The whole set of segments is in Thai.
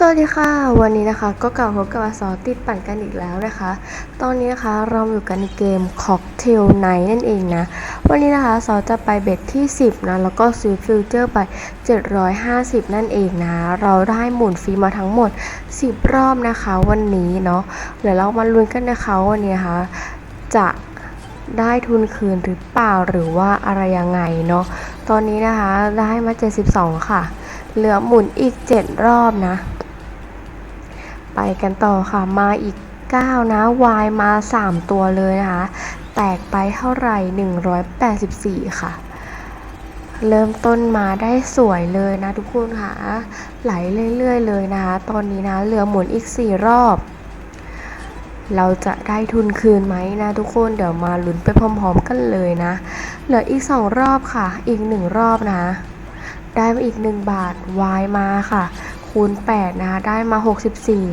สวัสดีค่ะ วันนี้นะคะก็กลับพบกับอสอติดปั่นกันอีกแล้วนะคะ ตอนนี้นะคะเราอยู่กันในเกม Cocktail Night นั่นเองนะ วันนี้นะคะสอจะไปเบ็ดที่ 10 นะ แล้วก็ซื้อฟิวเจอร์ไป 750 นั่นเองนะ เราได้หมุนฟรีมาทั้งหมด 10 รอบนะคะวันนี้เนาะเดี๋ยวเรามาลุ้นกันนะคะวันนี้นะคะจะได้ทุนคืนหรือเปล่าหรือว่าอะไรยังไงเนาะตอนนี้นะคะได้มา 72 ค่ะ เหลือหมุนอีก 7 รอบนะ ไปกันต่อค่ะ มาอีก 9 นะ Y มา 3 ตัวเลยนะคะ แตกไปเท่าไหร่ 184 ค่ะ เริ่มต้นมาได้สวยเลยนะทุกคนค่ะ ไหลเรื่อย ๆ เลยนะคะ ตอนนี้นะเหลือหมุนอีก 4 รอบ เราจะได้ทุนคืนไหมนะทุกคน เดี๋ยวมาลุ้นไปพร้อมๆกันเลยนะ เหลืออีก 2 รอบค่ะ อีก 1 รอบนะ ได้มาอีก 1 บาท Y มาค่ะ คูณ8นะคะได้มา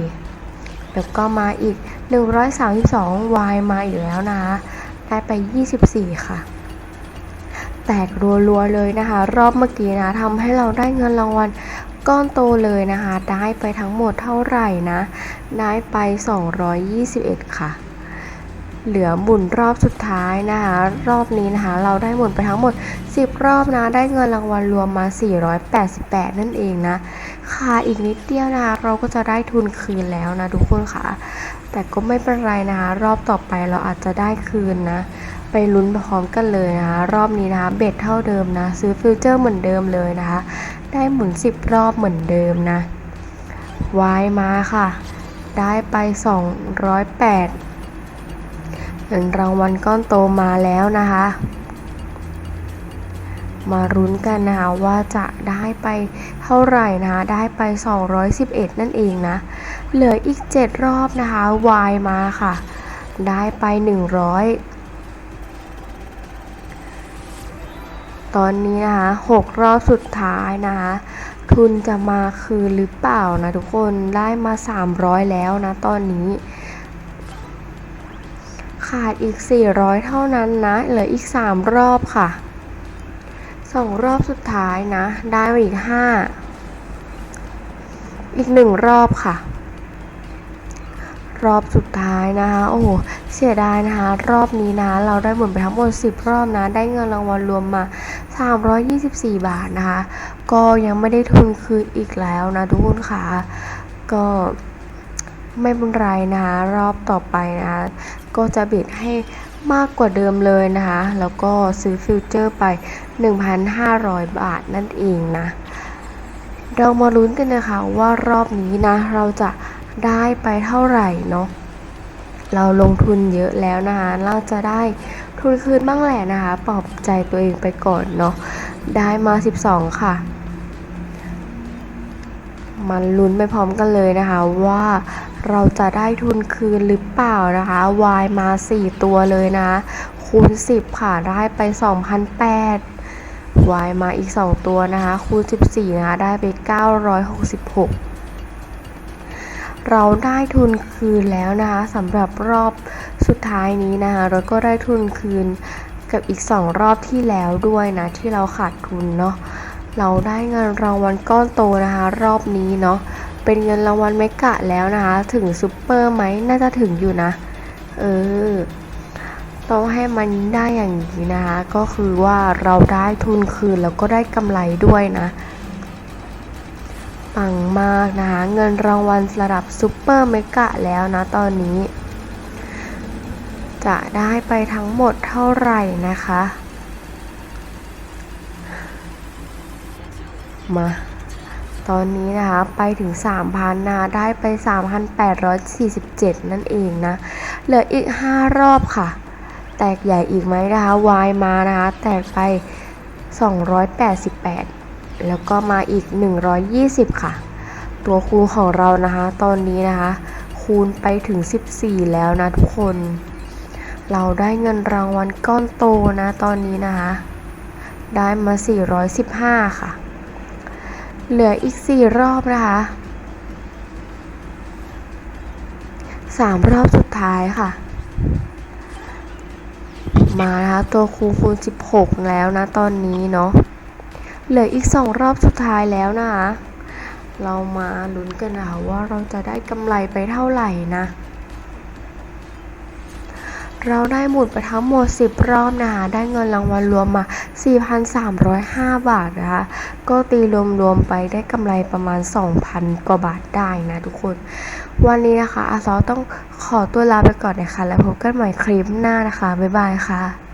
64 แล้วก็มาอีก 132 Y มาอีกแล้วนะคะ ได้ไป 24 ค่ะ แตกรัวๆเลยนะคะ รอบเมื่อกี้นะทำให้เราได้เงินรางวัลก้อนโตเลยนะคะ ได้ไปทั้งหมดเท่าไหร่นะ ได้ไป 221 ค่ะ เหลือหมุนรอบสุดท้ายนะคะ รอบนี้นะคะ เราได้หมุนไปทั้งหมด 10 รอบนะ ได้เงินรางวัลรวมมา 488 นั่นเองนะ ค่ะอีกนิดเดียวนะคะ เราก็จะได้ทุนคืนแล้วนะทุกคนค่ะ แต่ก็ไม่เป็นไรนะคะ รอบต่อไปเราอาจจะได้คืนนะ ไปลุ้นพร้อมกันเลยนะคะรอบนี้นะคะเบ็ดเท่าเดิมนะ ซื้อฟิวเจอร์เหมือนเดิมเลยนะคะ ได้หมุน 10 รอบเหมือนเดิมนะวายมาค่ะ ได้ไป 208เงินรางวัลก้อนโตมาแล้วนะคะ มารุ้นกันนะคะว่าจะได้ไปเท่าไหร่นะคะได้ไป 211 นั่นเองนะ เหลืออีก 7 รอบนะคะ Y มาค่ะ ได้ไป 100 ตอนนี้นะคะ6รอบสุดท้ายนะคะทุนจะมาคืนหรือเปล่านะทุกคนได้มา 300 แล้วนะตอนนี้ขาดอีก 400 เท่านั้นนะ เหลืออีก 3 รอบค่ะ สองรอบสุดท้ายนะ ได้มาอีก5อีกหนึ่งรอบค่ะ รอบสุดท้ายนะคะ โอ้โห เสียดายนะคะ รอบนี้นะเราได้หมุนไปทั้งหมด 10 รอบนะ ได้เงินรางวัลรวมมา 324 บาทนะคะ ก็ยังไม่ได้ทุนคืนอีกแล้วนะทุกคนค่ะ ก็ ไม่เป็นไรนะคะรอบต่อไปนะคะก็จะบิดให้มากกว่าเดิมเลยนะคะ แล้วก็ซื้อฟิวเจอร์ไป 1,500 บาทนั่นเองนะ เรามาลุ้นกันนะคะว่ารอบนี้นะ เราจะได้ไปเท่าไหร่เนาะเราลงทุนเยอะแล้วนะคะ เราจะได้ทุนคืนบ้างแหละนะคะปลอบใจตัวเองไปก่อนเนาะได้มา 12 ค่ะ มันลุ้นไปพร้อมกันเลยนะคะว่า เราจะได้ทุนคืนหรือเปล่านะคะ Y มา 4 ตัวเลยนะ คูณ 10 ค่ะ ได้ไป 2,008 Y มาอีก 2 ตัวนะคะ คูณ 14 นะคะ ได้ไป 966 เราได้ทุนคืนแล้วนะคะสำหรับรอบสุดท้ายนี้นะคะเราก็ได้ทุนคืนกับอีก 2 รอบที่แล้วด้วยนะ ที่เราขาดทุนเนาะเราได้เงินรางวัลก้อนโตนะคะ รอบนี้เนาะ เป็นเงินรางวัลเมกะแล้วนะคะ ถึงซูเปอร์ไหมน่าจะถึงอยู่นะ เออต้องให้มันได้อย่างนี้นะคะ ก็คือว่าเราได้ทุนคืนแล้วก็ได้กำไรด้วยนะปังมากนะคะ เงินรางวัลระดับซูเปอร์เมกะแล้วนะตอนนี้ จะได้ไปทั้งหมดเท่าไหร่นะคะ มา ตอนนี้นะคะไปถึง 3,000นะคะได้ไป 3,847 นั่นเองนะ เหลืออีก 5 รอบค่ะ แตกใหญ่อีกไหมนะคะ Y มานะคะ แตกไป 288 แล้วก็มาอีก 120 ค่ะ ตัวคูณของเรานะคะ ตอนนี้นะคะ คูณไปถึง 14 แล้วนะทุกคน เราได้เงินรางวัลก้อนโตนะตอนนี้นะคะ ได้มา 415 ค่ะ เหลืออีก4รอบนะคะ3รอบสุดท้ายค่ะ มานะคะตัวคูณคูณ16แล้วนะตอนนี้เนาะเหลืออีก2รอบสุดท้ายแล้วนะคะเรามาลุ้นกันนะคะว่าเราจะได้กำไรไปเท่าไหร่นะ เราได้หมุนไปทั้งหมด 10 รอบนะคะได้เงินรางวัลรวมมา 4,305 บาทนะคะ ก็ตีรวมๆไปได้กำไรประมาณ 2,000 กว่าบาทได้นะทุกคน วันนี้นะคะอาซอต้องขอตัวลาไปก่อนนะคะ แล้วพบกันใหม่คลิปหน้านะคะ บ๊ายบายค่ะ